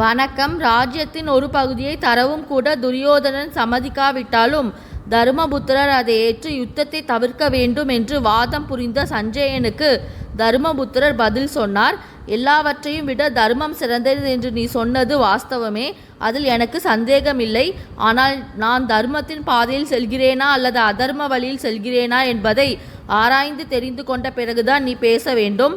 வணக்கம். ராஜ்யத்தின் ஒரு பகுதியை தரவும் கூட துரியோதனன் சம்மதிக்காவிட்டாலும் தருமபுத்திரர் அதை ஏற்று யுத்தத்தை தவிர்க்க வேண்டும் என்று வாதம் புரிந்த சஞ்சயனுக்கு தருமபுத்திரர் பதில் சொன்னார். எல்லாவற்றையும் விட தர்மம் சிறந்தது என்று நீ சொன்னது வாஸ்தவமே. அதில் எனக்கு சந்தேகமில்லை. ஆனால் நான் தர்மத்தின் பாதையில் செல்கிறேனா அல்லது அதர்ம வழியில் செல்கிறேனா என்பதை ஆராய்ந்து தெரிந்து கொண்ட பிறகுதான் நீ பேச வேண்டும்.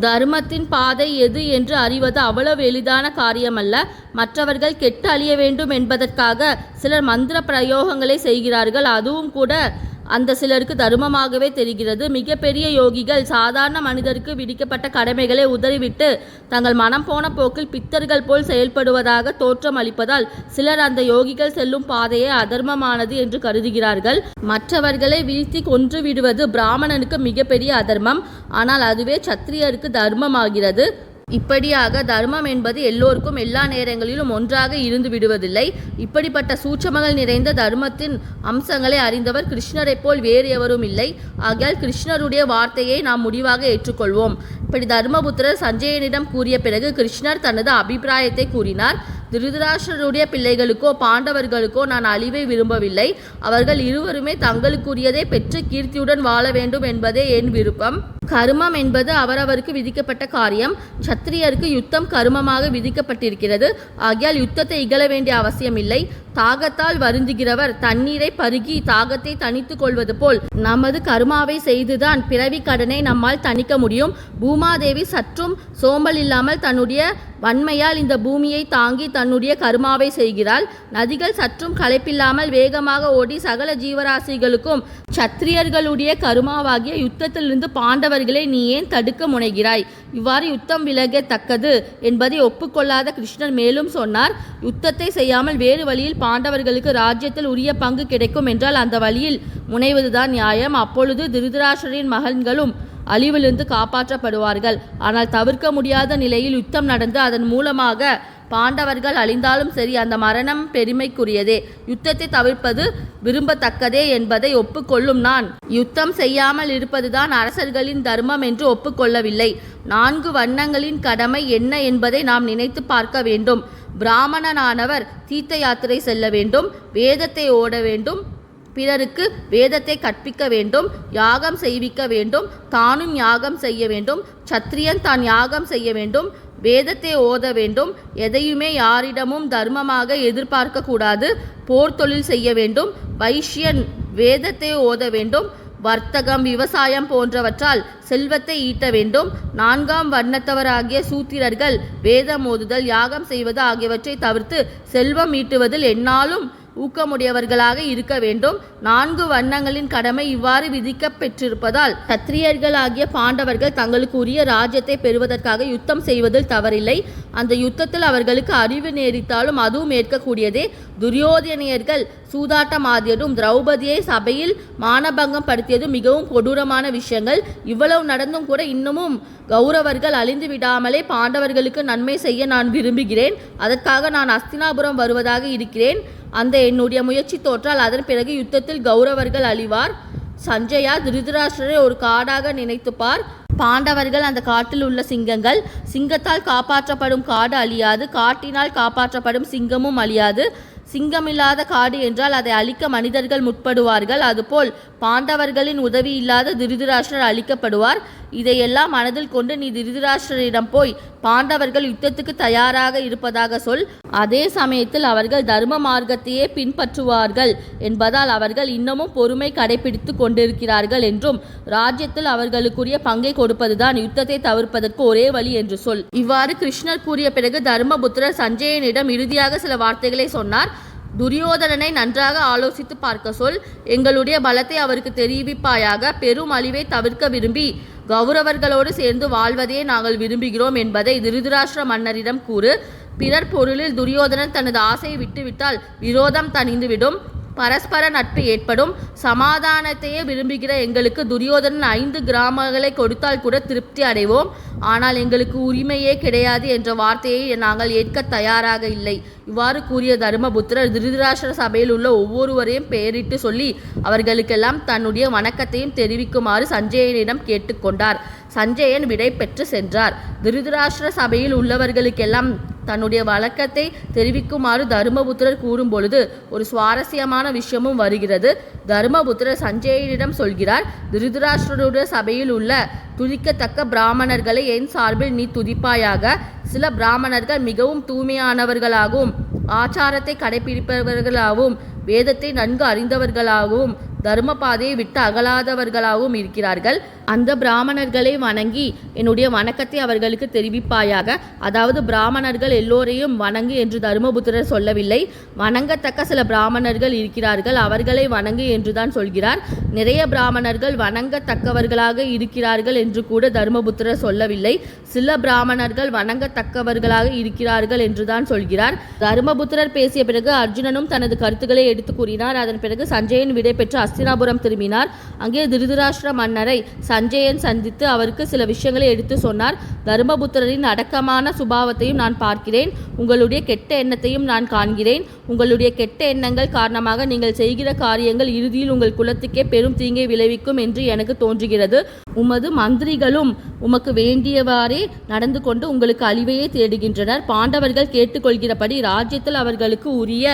தர்மத்தின் பாதை எது என்று அறிவது அவ்வளவு எளிதான காரியமல்ல. மற்றவர்கள் கெட்டு அழிய வேண்டும் என்பதற்காக சிலர் மந்திர பிரயோகங்களை செய்கிறார்கள். அதுவும் கூட அந்த சிலருக்கு தர்மமாகவே தெரிகிறது. மிகப்பெரிய யோகிகள் சாதாரண மனிதருக்கு விதிக்கப்பட்ட கடமைகளை உதறிவிட்டு தங்கள் மனம் போன போக்கில் பித்தர்கள் போல் செயல்படுவதாக தோற்றம் அளிப்பதால் சிலர் அந்த யோகிகள் செல்லும் பாதையை அதர்மமானது என்று கருதுகிறார்கள். மற்றவர்களை வீழ்த்தி கொன்று விடுவது பிராமணனுக்கு மிகப்பெரிய அதர்மம். ஆனால் அதுவே சத்திரியருக்கு தர்மமாகிறது. இப்படியாக தர்மம் என்பது எல்லோருக்கும் எல்லா நேரங்களிலும் ஒன்றாக இருந்து விடுவதில்லை. இப்படிப்பட்ட சூட்சமங்கள் நிறைந்த தர்மத்தின் அம்சங்களை அறிந்தவர் கிருஷ்ணரைப் போல் வேறு எவரும் இல்லை. ஆகையால் கிருஷ்ணருடைய வார்த்தையை நாம் முடிவாக ஏற்றுக்கொள்வோம். இப்படி தர்மபுத்திரர் சஞ்சயனிடம் கூறிய பிறகு கிருஷ்ணர் தனது அபிப்பிராயத்தை கூறினார். திருதராஷ்டருடைய பிள்ளைகளுக்கோ பாண்டவர்களுக்கோ நான் அழிவை விரும்பவில்லை. அவர்கள் இருவருமே தங்களுக்குரியதை பெற்று கீர்த்தியுடன் வாழ வேண்டும் என்பதே என் விருப்பம். கருமம் என்பது அவரவருக்கு விதிக்கப்பட்ட காரியம். சத்திரியருக்கு யுத்தம் கருமமாக விதிக்கப்பட்டிருக்கிறது. ஆகையால் யுத்தத்தை இகழ வேண்டிய அவசியமில்லை. தாகத்தால் வருந்துகிறவர் தண்ணீரை பருகி தாகத்தை தணித்துக் கொள்வது போல் நமது கருமாவை செய்துதான் பிறவி கடனை நம்மால் தணிக்க முடியும். பூமாதேவி சற்றும் சோம்பல் இல்லாமல் தன்னுடைய வன்மையால் இந்த பூமியை தாங்கி தன்னுடைய கருமாவை செய்கிறாள். நதிகள் சற்றும் களைப்பில்லாமல் வேகமாக ஓடி சகல ஜீவராசிகளுக்கும் சத்திரியர்களுடைய கருமாவாகிய யுத்தத்திலிருந்து பாண்டவர்களை நீ ஏன் தடுக்க முனைகிறாய்? இவ்வாறு யுத்தம் விலகத்தக்கது என்பதை ஒப்புக்கொள்ளாத கிருஷ்ணர் மேலும் சொன்னார். யுத்தத்தை செய்யாமல் வேறு வழியில் பாண்டவர்களுக்கு ராஜ்யத்தில் உரிய பங்கு கிடைக்கும் என்றால் அந்த வழியில் முனைவதுதான் நியாயம். அப்பொழுது திருதராஷ்டரின் மகன்களும் அழிவிலிருந்து காப்பாற்றப்படுவார்கள். ஆனால் தவிர்க்க முடியாத நிலையில் யுத்தம் நடந்து அதன் மூலமாக பாண்டவர்கள் அழிந்தாலும் சரி அந்த மரணம் பெருமைக்குரியதே. யுத்தத்தை தவிர்ப்பது விரும்பத்தக்கதே என்பதை ஒப்புக்கொள்ளும் நான். யுத்தம் செய்யாமல் இருப்பதுதான் அரசர்களின் தர்மம் என்று ஒப்புக்கொள்ளவில்லை. நான்கு வண்ணங்களின் கடமை என்ன என்பதை நாம் நினைத்து பார்க்க வேண்டும். பிராமணனானவர் தீர்த்த யாத்திரை செல்ல வேண்டும் வேதத்தை ஓட வேண்டும் பிறருக்கு வேதத்தை கற்பிக்க வேண்டும் யாகம் செய்விக்க வேண்டும் தானும் யாகம் செய்ய வேண்டும் சத்திரியன் தான் யாகம் செய்ய வேண்டும் வேதத்தை ஓத வேண்டும். எதையுமே யாரிடமும் தர்மமாக எதிர்பார்க்க கூடாது. போர் தொழில் செய்ய வேண்டும். வைஷ்யன் வேதத்தை ஓத வேண்டும். வர்த்தகம் விவசாயம் போன்றவற்றால் செல்வத்தை ஈட்ட வேண்டும். நான்காம் வண்ணத்தவராகிய சூத்திரர்கள் வேதம் ஓதுதல் யாகம் செய்வது ஆகியவற்றை தவிர்த்து செல்வம் ஈட்டுவதில் என்னாலும் ஊக்கமுடையவர்களாக இருக்க வேண்டும். நான்கு வண்ணங்களின் கடமை இவ்வாறு விதிக்கப்பெற்றிருப்பதால் சத்திரியர்களாகிய பாண்டவர்கள் தங்களுக்கு உரிய ராஜ்யத்தை பெறுவதற்காக யுத்தம் செய்வதில் தவறில்லை. அந்த யுத்தத்தில் அவர்களுக்கு அறிவு நேரித்தாலும் அதுவும் ஏற்கக்கூடியதே. துரியோதனியர்கள் சூதாட்டமாதியதும் திரௌபதியை சபையில் மானபங்கம் படுத்தியதும் மிகவும் கொடூரமான விஷயங்கள். இவ்வளவு நடந்தும் கூட இன்னமும் கௌரவர்கள் அழிந்து விடாமலே பாண்டவர்களுக்கு நன்மை செய்ய நான் விரும்புகிறேன். அதற்காக நான் அஸ்தினாபுரம் வருவதாக இருக்கிறேன். அந்த என்னுடைய முயற்சி தோற்றால் அதன் பிறகு யுத்தத்தில் கௌரவர்கள் அழிவார். சஞ்சயா திருதராஷ்டரை ஒரு காடாக நினைத்துப்பார். பாண்டவர்கள் அந்த காட்டில் உள்ள சிங்கங்கள் சிங்கத்தால் காப்பாற்றப்படும் காடு அழியாது காட்டினால் காப்பாற்றப்படும் சிங்கமும் அழியாது. சிங்கமில்லாத காடு என்றால் அதை அழிக்க மனிதர்கள் முற்படுவார்கள். அதுபோல் பாண்டவர்களின் உதவி இல்லாத திருதராஷ்டிரர் அழிக்கப்படுவார். இதையெல்லாம் மனதில் கொண்டு நீ திருதராஷ்டிரரிடம் போய் பாண்டவர்கள் யுத்தத்துக்கு தயாராக இருப்பதாக சொல். அதே சமயத்தில் அவர்கள் தர்ம மார்க்கத்தையே பின்பற்றுவார்கள் என்பதால் அவர்கள் இன்னமும் பொறுமை கடைபிடித்து கொண்டிருக்கிறார்கள் என்றும் ராஜ்யத்தில் அவர்களுக்குரிய பங்கை கொடுப்பதுதான் யுத்தத்தை தவிர்ப்பதற்கு ஒரே வழி என்று சொல். இவ்வாறு கிருஷ்ணர் கூறிய பிறகு தர்மபுத்திரர் சஞ்சயனிடம் இறுதியாக சில வார்த்தைகளை சொன்னார். துரியோதனனை நன்றாக ஆலோசித்து பார்க்க சொல். எங்களுடைய பலத்தை அவருக்கு தெரிவிப்பாயாக பெரும் அழிவை தவிர்க்க விரும்பி கௌரவர்களோடு சேர்ந்து வாழ்வதையே நாங்கள் விரும்புகிறோம் என்பதை திருதராஷ்டிர மன்னரிடம் கூறு. பிறர் பொருளில் துரியோதனன் தனது ஆசையை விட்டுவிட்டால் விரோதம் தணிந்துவிடும். பரஸ்பர நட்பு ஏற்படும். சமாதானத்தையே விரும்புகிற எங்களுக்கு துரியோதனன் ஐந்து கிராமங்களை கொடுத்தால் கூட திருப்தி அடைவோம். ஆனால் எங்களுக்கு உரிமையே கிடையாது என்ற வார்த்தையை நாங்கள் ஏற்க தயாராக இல்லை. இவ்வாறு கூறிய தர்மபுத்திரர் திருதராஷ்டிர சபையில் உள்ள ஒவ்வொருவரையும் பெயரிட்டு சொல்லி அவர்களுக்கெல்லாம் தன்னுடைய வணக்கத்தையும் தெரிவிக்குமாறு சஞ்சயனிடம் கேட்டுக்கொண்டார். சஞ்சயன் விடை பெற்று சென்றார். திருதராஷ்டிர சபையில் உள்ளவர்களுக்கெல்லாம் தன்னுடைய வழக்கத்தை தெரிவிக்குமாறு தருமபுத்திரர் கூறும் பொழுது ஒரு சுவாரஸ்யமான விஷயமும் வருகிறது. தருமபுத்திரர் சஞ்சயனிடம் சொல்கிறார் திருதராஷ்டிரருடைய சபையில் உள்ள துதிக்கத்தக்க பிராமணர்களை என் சார்பில் நீ துதிப்பாயாக. சில பிராமணர்கள் மிகவும் தூய்மையானவர்களாகவும் ஆச்சாரத்தை கடைபிடிப்பவர்களாகவும் வேதத்தை நன்கு அறிந்தவர்களாகவும் தர்ம பாதையை விட்டு அகலாதவர்களாகவும் இருக்கிறார்கள். அந்த பிராமணர்களை வணங்கி என்னுடைய வணக்கத்தை அவர்களுக்கு தெரிவிப்பாயாக. அதாவது பிராமணர்கள் எல்லோரையும் வணங்கு என்று தருமபுத்திரர் சொல்லவில்லை. வணங்கத்தக்க சில பிராமணர்கள் இருக்கிறார்கள். அவர்களை வணங்கு என்றுதான் சொல்கிறார். நிறைய பிராமணர்கள் வணங்கத்தக்கவர்களாக இருக்கிறார்கள் என்று கூட தருமபுத்திரர் சொல்லவில்லை. சில பிராமணர்கள் வணங்கத்தக்கவர்களாக இருக்கிறார்கள் என்றுதான் சொல்கிறார். தருமபுத்திரர் பேசிய பிறகு அர்ஜுனனும் தனது கருத்துக்களை எடுத்து கூறினார். அதன் பிறகு சஞ்சயன் விடை பெற்று அஸ்தினாபுரம் திரும்பினார். அங்கே திருதராஷ்டிர மன்னரை சஞ்சயன் சந்தித்து அவருக்கு சில விஷயங்களை எடுத்து சொன்னார். தர்மபுத்திரரின் அடக்கமான சுபாவத்தையும் நான் பார்க்கிறேன். உங்களுடைய கெட்ட எண்ணத்தையும் நான் காண்கிறேன். உங்களுடைய கெட்ட எண்ணங்கள் காரணமாக நீங்கள் செய்கிற காரியங்கள் இறுதியில் உங்கள் குலத்துக்கே பெரும் தீங்கை விளைவிக்கும் என்று எனக்கு தோன்றுகிறது. உமது மந்திரிகளும் உமக்கு வேண்டியவாறே நடந்து கொண்டு உங்களுக்கு அழிவையே தேடுகின்றனர். பாண்டவர்கள் கேட்டுக்கொள்கிறபடி ராஜ்யத்தில் அவர்களுக்கு உரிய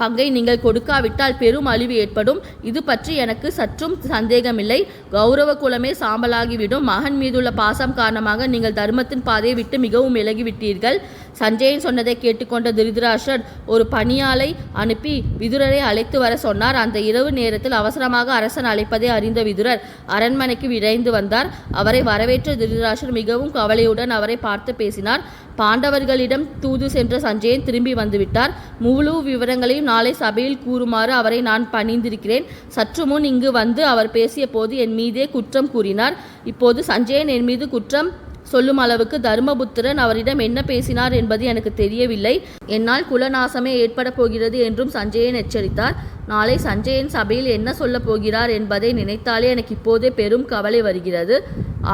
பங்கை நீங்கள் கொடுக்காவிட்டால் பெரும் அழிவு ஏற்படும். இது பற்றி எனக்கு சற்றும் சந்தேகமில்லை. கௌரவ குலமே சாம்பலாகிவிடும். மகன் மீதுள்ள பாசம் காரணமாக நீங்கள் தர்மத்தின் பாதையை விட்டு மிகவும் விலகிவிட்டீர்கள். சஞ்சயன் சொன்னதை கேட்டுக்கொண்ட திருதராஷன் ஒரு பணியாளை அனுப்பி விதுரரை அழைத்து வர சொன்னார். அந்த இரவு நேரத்தில் அவசரமாக அரசன் அழைப்பதை அறிந்த விதுரர் அரண்மனைக்கு விரைந்து வந்தார். அவரை வரவேற்ற திருதராஷன் மிகவும் கவலையுடன் அவரை பார்த்து பேசினார். பாண்டவர்களிடம் தூது சென்ற சஞ்சயன் திரும்பி வந்துவிட்டார். முழு விவரங்களையும் நாளை சபையில் கூறுமாறு அவரை நான் பணிந்திருக்கிறேன். சற்று முன் இங்கு வந்து அவர் பேசிய போது என் மீதே குற்றம் கூறினார். இப்போது சஞ்சயன் என் மீது குற்றம் சொல்லும் அளவுக்கு தர்மபுத்திரன் அவரிடம் என்ன பேசினார் என்பது எனக்கு தெரியவில்லை. என்னால் குலநாசமே ஏற்பட போகிறது என்றும் சஞ்சயன் எச்சரித்தார். நாளை சஞ்சயன் சபையில் என்ன சொல்லப் போகிறார் என்பதை நினைத்தாலே எனக்கு இப்போதே பெரும் கவலை வருகிறது.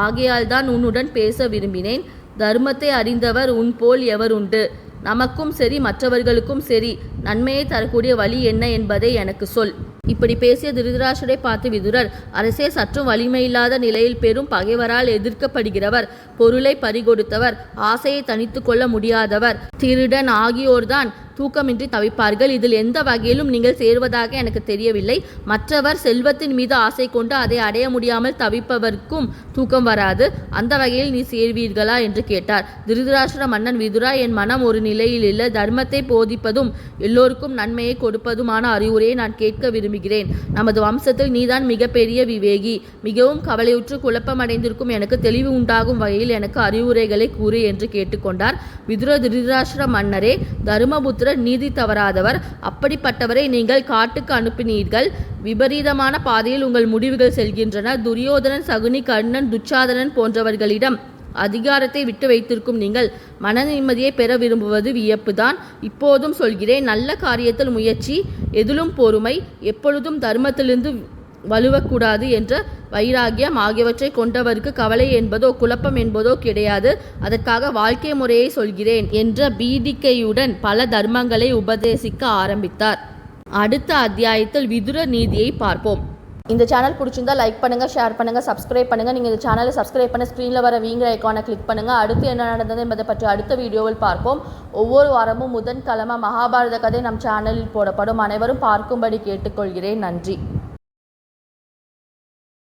ஆகையால் தான் உன்னுடன் பேச விரும்பினேன். தர்மத்தை அறிந்தவர் உன் போல் எவருண்டு நமக்கும் சரி மற்றவர்களுக்கும் சரி. நன்மையை தரக்கூடிய வழி என்ன என்பதை எனக்கு சொல். இப்படி பேசிய திருதராஷரை பார்த்து விதுரர் அரசே சற்றும் வலிமையில்லாத நிலையில் பெரும் பகைவரால் எதிர்க்கப்படுகிறவர் பொருளை பறிகொடுத்தவர் ஆசையை தனித்து கொள்ள முடியாதவர் திருடன் ஆகியோர்தான். தூக்கமின்றி தவிப்பார்கள். இதில் எந்த வகையிலும் நீங்கள் சேர்வதாக எனக்கு தெரியவில்லை. மற்றவர் செல்வத்தின் மீது ஆசை கொண்டு அதை அடைய முடியாமல் தவிப்பவர்க்கும் தூக்கம் வராது. அந்த வகையில் நீ சேர்வீர்களா? என்று கேட்டார். திருதராஷ்டிர மன்னன் விதுரா என் மனம் ஒரு நிலையில் இல்லை. தர்மத்தை போதிப்பதும் எல்லோருக்கும் நன்மையை கொடுப்பதுமான அறிவுரையை நான் கேட்க விரும்புகிறேன். நமது வம்சத்தில் நீதான் மிகப்பெரிய விவேகி. மிகவும் கவலையுற்று குழப்பமடைந்திருக்கும் எனக்கு தெளிவு உண்டாகும் வகையில் எனக்கு அறிவுரைகளை கூறு என்று கேட்டுக்கொண்டார். விதுர திருதராஷ்டிர மன்னரே தருமபுத்திரர் நீதி தவறாதவர். அப்படிப்பட்டவரை நீங்கள் காட்டுக்கு அனுப்பினீர்கள். விபரீதமான பாதையில் உங்கள் முடிவுகள் செல்கின்றன. துரியோதனன் சகுனி கர்ணன் துச்சாதனன் போன்றவர்களிடம் அதிகாரத்தை விட்டு வைத்திருக்கும் நீங்கள் மன நிம்மதியை பெற விரும்புவது வியப்புதான். இப்போதும் சொல்கிறேன் நல்ல காரியத்தில் முயற்சி எதிலும் பொறுமை எப்பொழுதும் தர்மத்திலிருந்து வலுவக்கூடாது என்ற வைராகியம் ஆகியவற்றை கொண்டவருக்கு கவலை என்பதோ குழப்பம் என்பதோ கிடையாது. அதற்காக வாழ்க்கை முறையை சொல்கிறேன் என்ற பீதிக்கையுடன் பல தர்மங்களை உபதேசிக்க ஆரம்பித்தார். அடுத்த அத்தியாயத்தில் விதுர நீதியை பார்ப்போம். இந்த சேனல் பிடிச்சிருந்தா லைக் பண்ணுங்கள் ஷேர் பண்ணுங்க சப்ஸ்கிரைப் பண்ணுங்கள் நீங்கள் இந்த சேனலை சப்ஸ்கிரைப் பண்ண ஸ்க்ரீனில் வர வீங்கிற ஐக்கானை கிளிக் பண்ணுங்கள் அடுத்து என்ன நடந்தது என்பதை பற்றி அடுத்த வீடியோவில் பார்ப்போம். ஒவ்வொரு வாரமும் முதன்கிழமை மகாபாரத கதை நம் சேனலில் போடப்படும். அனைவரும் பார்க்கும்படி கேட்டுக்கொள்கிறேன். நன்றி.